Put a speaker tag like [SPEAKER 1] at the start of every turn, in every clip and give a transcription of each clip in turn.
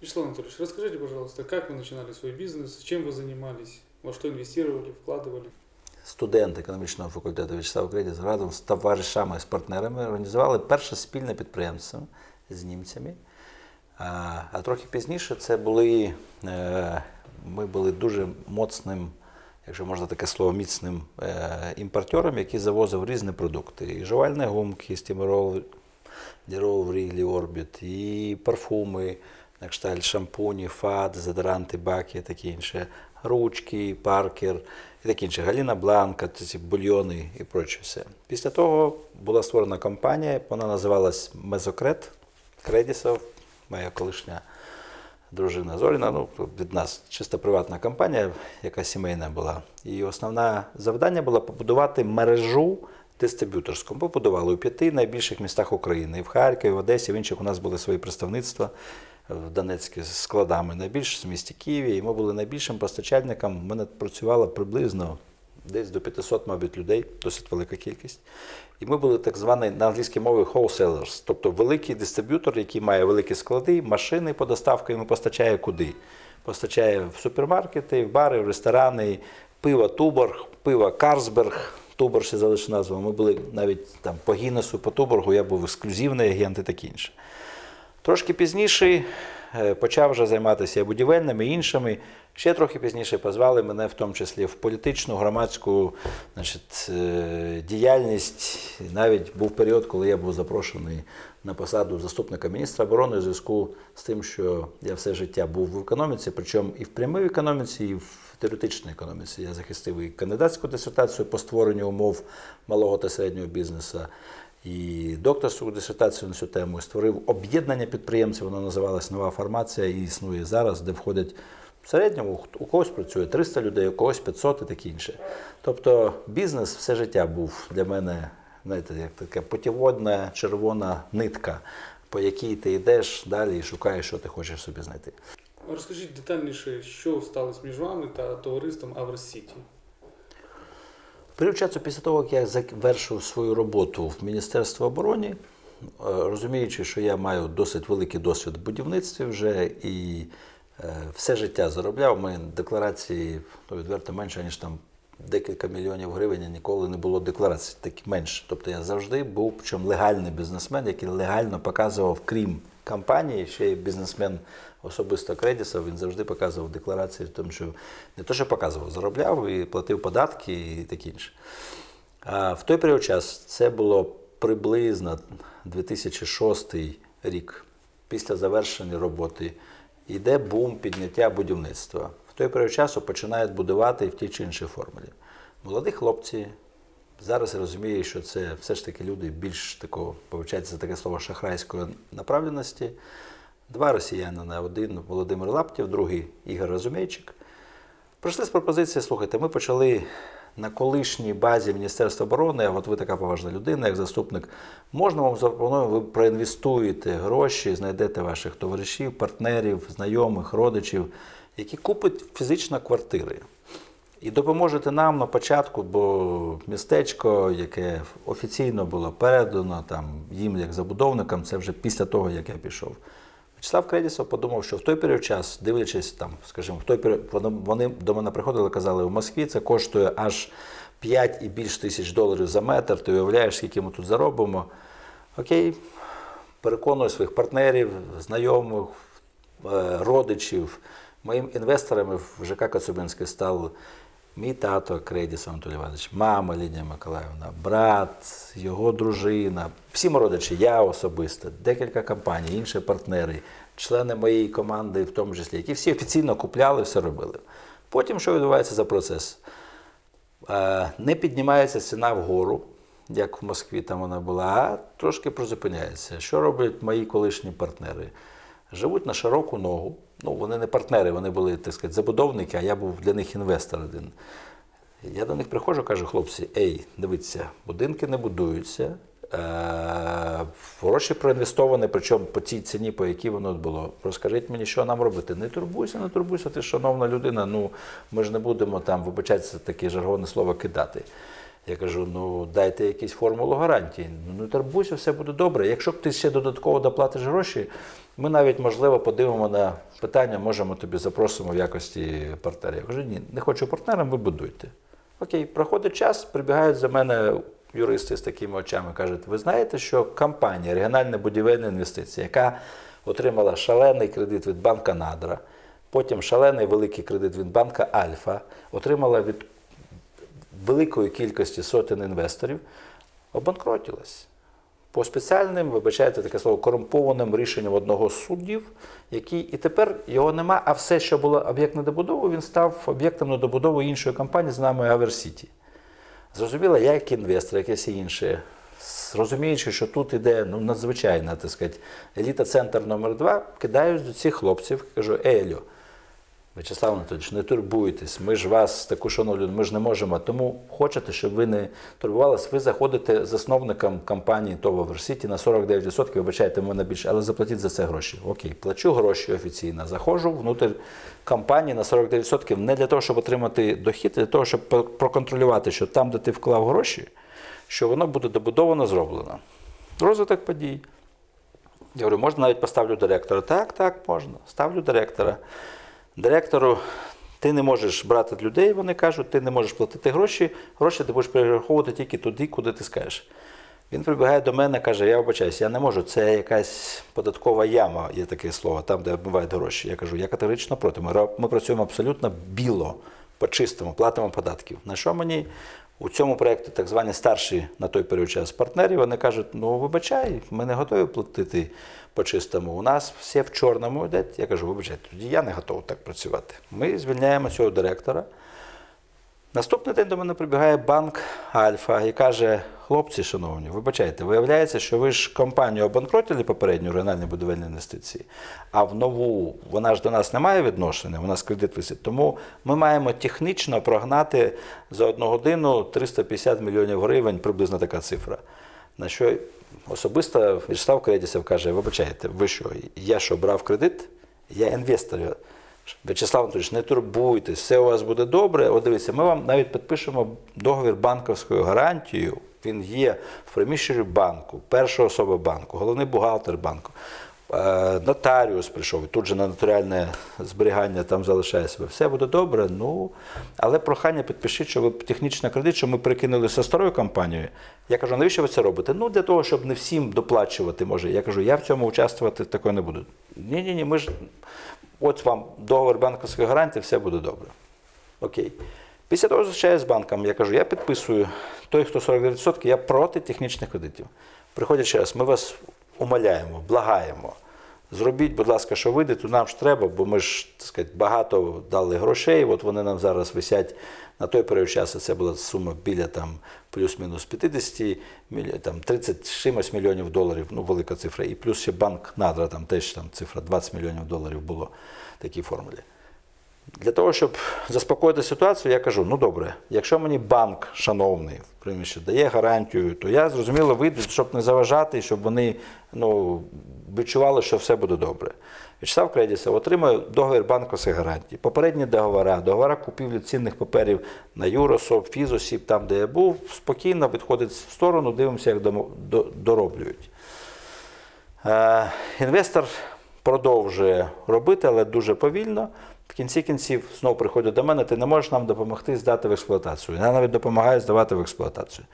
[SPEAKER 1] Вячеслав Анатольевич, расскажите, пожалуйста, как вы начинали свой бизнес, чем вы занимались, во что инвестировали, вкладывали?
[SPEAKER 2] Студент економічного факультету В'ячеслав Кредіс разом з товаришами, з партнерами організували перше спільне підприємство з німцями. А, а трохи пізніше це були, е, ми були дуже моцним, якщо можна таке слово, міцним е, імпортером, який завозив різні продукти. І жувальні гумки, стімерол, дірол, ріглі, орбіт, і парфуми, на кшталт шампуні, фат, дезодоранти, баки, таке інше, ручки, паркер і таке інше. Галіна Бланка, ці бульйони і проче все. Після того була створена компанія, вона називалась Мезокрет Кредісов, моя колишня дружина Зоріна. Ну, від нас чисто приватна компанія, яка сімейна була. І основне завдання було побудувати мережу дистриб'юторську. Побудували у п'яти найбільших містах України. І в Харкові, в Одесі, в інших у нас були свої представництва в Донецьку складами. Найбільше в місті Києві. І ми були найбільшим постачальником. У мене працювало приблизно десь до 500, мабуть, людей, досить велика кількість. І ми були так званий на англійській мові wholesalers, тобто великий дистриб'ютор, який має великі склади, машини по доставці, і постачає куди. Постачає в супермаркети, в бари, в ресторани, пиво Туборг, пиво Карсберг. Тубор ще залишив назву. Ми були навіть там по Гіннесу, по Туборгу, я був ексклюзивний агент і таке інше. Трошки пізніше почав вже займатися будівельними іншими. Ще трохи пізніше позвали мене, в тому числі в політичну, громадську значить, е, діяльність. Навіть був період, коли я був запрошений на посаду заступника міністра оборони у зв'язку з тим, що я все життя був в економіці, причому і в прямій економіці, і в теоретичній економіці. Я захистив і кандидатську дисертацію по створенню умов малого та середнього бізнесу і докторську дисертацію на цю тему, і створив об'єднання підприємців, воно називалось Нова формація і існує зараз, де входять в середньому у когось працює 300 людей, у когось 500 і таке інше. Тобто бізнес все життя був для мене, знаєте, як така путіводна червона нитка, по якій ти йдеш далі і шукаєш, що ти хочеш собі знайти.
[SPEAKER 1] Розкажіть детальніше, що сталося між вами та товариством Аврос Сіті.
[SPEAKER 2] Період після того, як я завершив свою роботу в Міністерстві оборони, е, розуміючи, що я маю досить великий досвід в будівництві вже і е, все життя заробляв, мене декларації ну, відверто менше, ніж там декілька мільйонів гривень, ніколи не було декларацій, так менше. Тобто я завжди був причому легальний бізнесмен, який легально показував, крім компанії, ще й бізнесмен особисто Кредіса, він завжди показував декларації, тому що не то, що показував, заробляв і платив податки і таке інше. А в той період час це було приблизно 2006 рік, після завершення роботи, йде бум підняття будівництва. В той період часу починають будувати в тій чи іншій формулі. Молоді хлопці. Зараз я розумію, що це все ж таки люди більш такого, повчається таке слово шахрайської направленості. Два росіянина, один Володимир Лаптів, другий Ігор Розумійчик. Прийшли з пропозиції, слухайте, ми почали на колишній базі Міністерства оборони, а от ви така поважна людина, як заступник, можна вам запропонуємо, ви проінвестуєте гроші, знайдете ваших товаришів, партнерів, знайомих, родичів, які купять фізично квартири. І допоможете нам на початку, бо містечко, яке офіційно було передано там, їм як забудовникам, це вже після того, як я пішов. Вячеслав Кредісов подумав, що в той період час, дивлячись там, скажімо, в той період, вони до мене приходили і казали, в Москві це коштує аж 5 і більш тисяч доларів за метр, ти уявляєш, скільки ми тут заробимо. Окей, переконую своїх партнерів, знайомих, е, родичів. Моїм інвесторами в ЖК Коцюбинське став мій тато Кредіс Анатолій Іванович, мама Лідія Миколаївна, брат, його дружина, всі родичі, я особисто, декілька компаній, інші партнери, члени моєї команди, в тому числі, які всі офіційно купляли, все робили. Потім що відбувається за процес? Е, не піднімається ціна вгору, як в Москві там вона була, а трошки призупиняється. Що роблять мої колишні партнери? Живуть на широку ногу. Ну, вони не партнери, вони були, так сказати, забудовники, а я був для них інвестор один. Я до них приходжу, кажу, хлопці, ей, дивіться, будинки не будуються, е- гроші проінвестовані, причому по цій ціні, по якій воно було. Розкажіть мені, що нам робити. Не турбуйся, не турбуйся, ти шановна людина, ну ми ж не будемо там, вибачатися, таке жаргоне слово кидати. Я кажу, ну дайте якусь формулу гарантії. Ну не все буде добре. Якщо б ти ще додатково доплатиш гроші, ми навіть, можливо, подивимо на питання, можемо тобі запросимо в якості партнера. Я кажу, ні, не хочу партнером, ви будуйте. Окей, проходить час, прибігають за мене юристи з такими очами, кажуть, ви знаєте, що компанія регіональна будівельна інвестиція, яка отримала шалений кредит від банка Надра, потім шалений великий кредит від банка Альфа, отримала від великої кількості сотень інвесторів, обанкротилась. По спеціальним, вибачайте таке слово, корумпованим рішенням одного з суддів, який і тепер його нема, а все, що було об'єкт недобудови, він став об'єктом недобудови іншої компанії з нами Аверсіті. Зрозуміло, я як інвестор, як і всі інші, розуміючи, що тут іде ну, надзвичайна, так сказати, еліта центр номер 2 кидаюсь до цих хлопців, кажу, Елю, Вячеслав Анатолійович, не турбуйтесь, ми ж вас таку шановну, ми ж не можемо. Тому хочете, щоб ви не турбувалися, ви заходите засновником компанії ТОВ Версіті на 49%, вибачайте, мене більше, але заплатіть за це гроші. Окей, плачу гроші офіційно, заходжу внутрь компанії на 49% не для того, щоб отримати дохід, а для того, щоб проконтролювати, що там, де ти вклав гроші, що воно буде добудовано, зроблено. Розвиток подій. Я говорю, можна навіть поставлю директора. Так, так, можна. Ставлю директора. Директору ти не можеш брати людей, вони кажуть, ти не можеш платити гроші, гроші ти будеш перераховувати тільки туди, куди ти скажеш. Він прибігає до мене каже, я вибачаюсь, я не можу, це якась податкова яма, є таке слово, там, де обмивають гроші. Я кажу, я категорично проти. Ми, ми працюємо абсолютно біло, по-чистому, платимо податків. На що мені у цьому проєкті так звані старші на той період час партнери, вони кажуть, ну вибачай, ми не готові платити по-чистому. У нас все в чорному йде. Я кажу, вибачайте, тоді я не готовий так працювати. Ми звільняємо цього директора. Наступний день до мене прибігає банк Альфа і каже: хлопці, шановні, вибачайте, виявляється, що ви ж компанію обанкротили попередню регіональні будівельні інвестиції, а в нову вона ж до нас не має відношення, у нас кредит висить. Тому ми маємо технічно прогнати за одну годину 350 мільйонів гривень, приблизно така цифра. На що особисто Вячеслав Кредісов каже: вибачайте, ви що, я що брав кредит? Я інвестор. В'ячеслав Анатолійович, не турбуйтесь, все у вас буде добре. От дивіться, ми вам навіть підпишемо договір банковською гарантією. Він є в приміщенні банку, перша особа банку, головний бухгалтер банку. Е, Нотаріус прийшов, тут же на нотаріальне зберігання там залишає себе. Все буде добре. Ну але прохання підпишіть, що ви технічний кредит, що ми перекинули зі старою компанією. Я кажу, навіщо ви це робите? Ну для того, щоб не всім доплачувати може. Я кажу, я в цьому участвувати такого не буду. Ні, ні, ні, ми ж от вам договір банківської гарантії, все буде добре. Окей. Після того зустрічаю з банком, я кажу, я підписую той, хто 49%, я проти технічних кредитів. Приходять ще раз, ми вас умоляємо, благаємо. Зробіть, будь ласка, що вийде, то нам ж треба, бо ми ж так сказати, багато дали грошей. От вони нам зараз висять на той період часу. Це була сума біля там плюс-мінус 50, там 30 чимось мільйонів доларів, ну велика цифра. І плюс ще банк Надра, там теж там цифра 20 мільйонів доларів було в такій формулі. Для того, щоб заспокоїти ситуацію, я кажу: ну добре, якщо мені банк, шановний, в приміщення, дає гарантію, то я зрозуміло вийду, щоб не заважати, щоб вони ну, відчували, що все буде добре. В'ячеслав Кредісов отримує договір банковських гарантій, попередні договори, договори купівлі цінних паперів на Юросоп, Фізосіб, там, де я був, спокійно відходить в сторону, дивимося, як дороблюють. Е, інвестор продовжує робити, але дуже повільно. В кінці кінців знову приходять до мене, ти не можеш нам допомогти здати в експлуатацію. Я навіть допомагаю здавати в експлуатацію.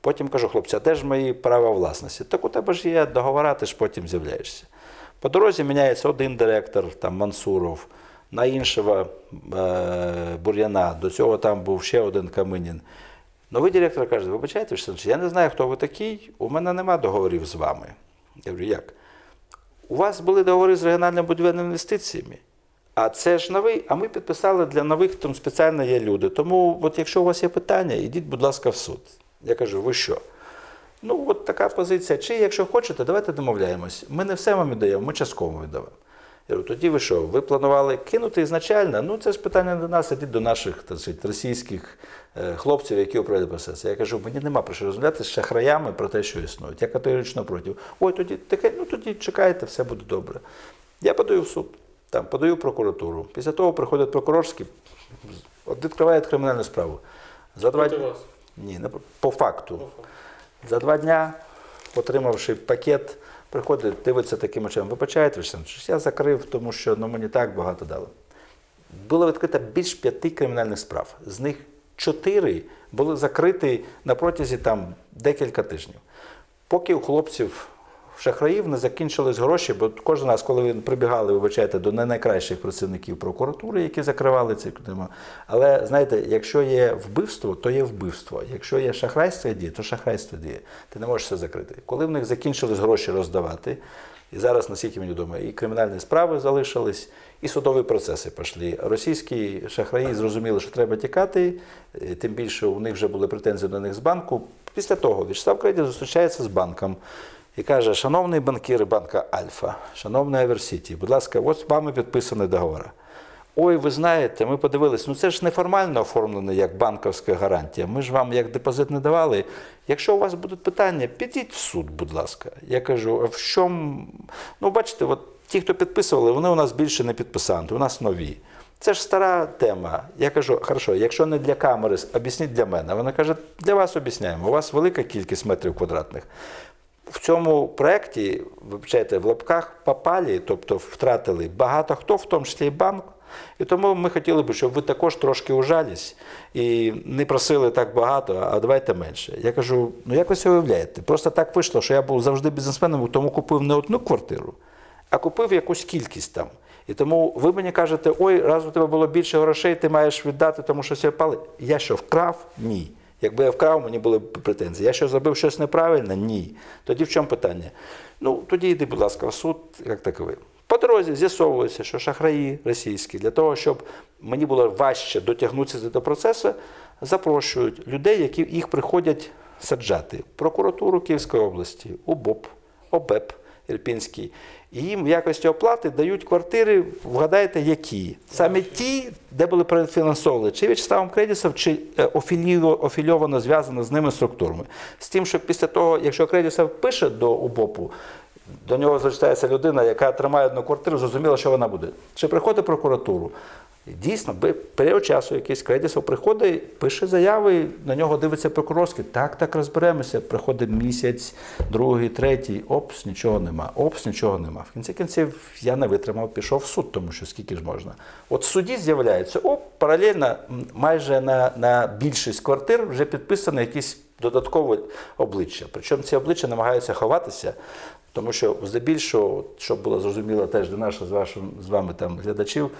[SPEAKER 2] Потім кажу, хлопці, а де ж мої права власності? Так у тебе ж є договора, ти ж потім з'являєшся. По дорозі міняється один директор, там Мансуров, на іншого е, бур'яна, до цього там був ще один Каминін. Новий директор каже, вибачайте, я не знаю, хто ви такий, у мене нема договорів з вами. Я говорю, як? У вас були договори з регіональними будівельними інвестиціями. А це ж новий, а ми підписали для нових, там спеціально є люди. Тому, от якщо у вас є питання, ідіть, будь ласка, в суд. Я кажу, ви що? Ну, от така позиція. Чи якщо хочете, давайте домовляємось. Ми не все вам віддаємо, ми частково віддаємо. Я говорю, тоді ви що? Ви планували кинути ізначально? Ну, це ж питання до нас, ідіть до наших так сказати, російських е, хлопців, які управляють процес. Я кажу, мені нема про що розмовляти з шахраями про те, що існують. Я категорично проти. Ой, тоді таке, ну тоді чекайте, все буде добре. Я подаю в суд. Там подаю прокуратуру. Після того приходить прокурорський, відкриває кримінальну справу. За два
[SPEAKER 1] вас.
[SPEAKER 2] Ні, не по- факту. За два дня, отримавши пакет, приходить, дивиться таким чином. Вибачайте, Вячеслав Анатолійович, я закрив, тому що ну, мені так багато дали. Було відкрито більш п'яти кримінальних справ. З них чотири були закриті на протязі там, декілька тижнів. Поки у хлопців шахраїв не закінчились гроші, бо кожен раз, коли ви прибігали, вибачайте, до не найкращих працівників прокуратури, які закривали ці теми. Але знаєте, якщо є вбивство, то є вбивство. Якщо є шахрайство діє, то шахрайство діє. Ти не можеш це закрити. Коли в них закінчились гроші роздавати, і зараз, наскільки мені відомо, і кримінальні справи залишились, і судові процеси пішли. Російські шахраї зрозуміли, що треба тікати, е, тим більше у них вже були претензії до них з банку. Після того Вячеслав Кредіт зустрічається з банком і каже: Шановний банкір банка Альфа, шановний Аверсіті, будь ласка, ось вами підписаний договор. Ой, ви знаєте, ми подивилися, ну це ж неформально оформлено як банківська гарантія. Ми ж вам як депозит не давали. Якщо у вас будуть питання, підіть в суд, будь ласка. Я кажу, а в чому? Ну, бачите, от ті, хто підписували, вони у нас більше не підписанти, у нас нові. Це ж стара тема. Я кажу, хорошо, якщо не для камери, об'ясніть для мене. Вона каже, для вас об'ясняємо. У вас велика кількість метрів квадратних. В цьому проєкті, вибачайте, в лапках попали, тобто втратили багато хто, в тому числі і банк. І тому ми хотіли б, щоб ви також трошки ужались і не просили так багато, а давайте менше. Я кажу, ну як ви це уявляєте? Просто так вийшло, що я був завжди бізнесменом, тому купив не одну квартиру, а купив якусь кількість там. І тому ви мені кажете, ой, раз у тебе було більше грошей, ти маєш віддати, тому що все пали. Я що, вкрав? Ні. Якби я вкрав, мені були б претензії. Я що зробив щось неправильно? Ні. Тоді в чому питання? Ну, тоді йди, будь ласка, в суд, як таковий. По дорозі з'ясовується, що шахраї російські, для того, щоб мені було важче дотягнутися до процесу, запрошують людей, які їх приходять саджати прокуратуру Київської області, УБОП, ОБЕП Ірпінський. І їм в якості оплати дають квартири, вгадайте, які. Саме ті, де були профінансовані, чи В'ячеславом Кредісов, чи е, офільовано зв'язано з ними структурами. З тим, що після того, якщо Кредісов пише до УБОПу, до нього звертається людина, яка тримає одну квартиру, зрозуміло, що вона буде. Чи приходить прокуратуру? Дійсно, період часу якийсь Кредісов приходить, пише заяви, на нього дивиться прокурорський. Так, так розберемося. Приходить місяць, другий, третій, опс, нічого нема, опс, нічого нема. В кінці кінців я не витримав, пішов в суд, тому що скільки ж можна. От в суді з'являється, оп, паралельно майже на, на більшість квартир вже підписано якісь додаткове обличчя. Причому ці обличчя намагаються ховатися. Тому що здебільшого, щоб було зрозуміло теж для наших з вашим з вами там глядачів,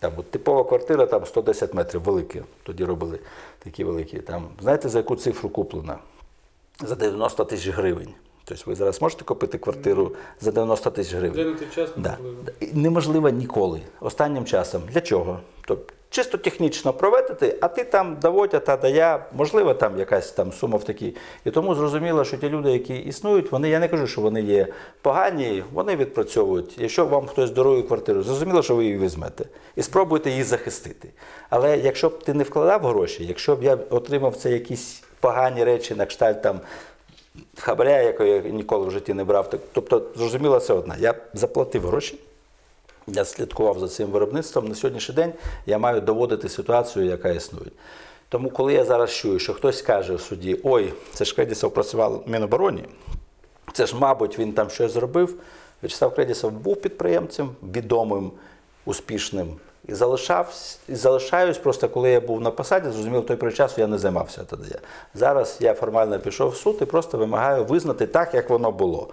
[SPEAKER 2] там от типова квартира там 110 метрів великі, тоді робили такі великі. Там, знаєте, за яку цифру куплена? За 90 тисяч гривень. Тобто ви зараз можете купити квартиру за 90 тисяч гривень? Да.
[SPEAKER 1] неможливо.
[SPEAKER 2] Неможливо ніколи. Останнім часом. Для чого? Тобто, чисто технічно проведити, а ти там доводь, а да я, можливо, там якась там сума в такій. І тому зрозуміло, що ті люди, які існують, вони, я не кажу, що вони є погані, вони відпрацьовують. Якщо вам хтось дарує квартиру, зрозуміло, що ви її візьмете. І спробуйте її захистити. Але якщо б ти не вкладав гроші, якщо б я отримав це якісь погані речі на кшталт там хабаря, якого я ніколи в житті не брав. Так- Тобто, зрозуміло, це одна. Я заплатив гроші, я слідкував за цим виробництвом. На сьогоднішній день я маю доводити ситуацію, яка існує. Тому, коли я зараз чую, що хтось каже в суді, ой, це ж Кредісов працював в Мінобороні, це ж, мабуть, він там щось зробив. В'ячеслав Кредісов був підприємцем, відомим, успішним. І залишався, і залишаюсь просто, коли я був на посаді, зрозуміло, в той період часу я не займався тоді. Зараз я формально пішов в суд і просто вимагаю визнати так, як воно було.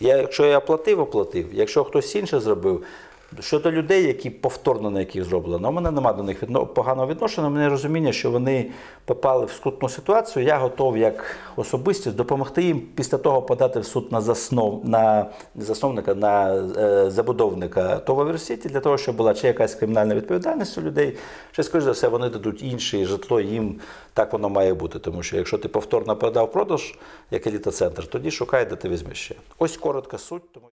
[SPEAKER 2] Я, якщо я оплатив, оплатив. Якщо хтось інший зробив, щодо людей, які повторно на яких зроблено, у мене немає до них відно, поганого відношення, у мене розуміння, що вони попали в скрутну ситуацію. Я готов як особистість допомогти їм після того подати в суд на заснов на засновника, на е, забудовника того версіті, для того, щоб була чи якась кримінальна відповідальність у людей, чи скоріш за все вони дадуть інше житло їм. Так воно має бути. Тому що якщо ти повторно подав продаж, як еліта центр, тоді шукай, де ти візьмеш ще. Ось коротка суть. Тому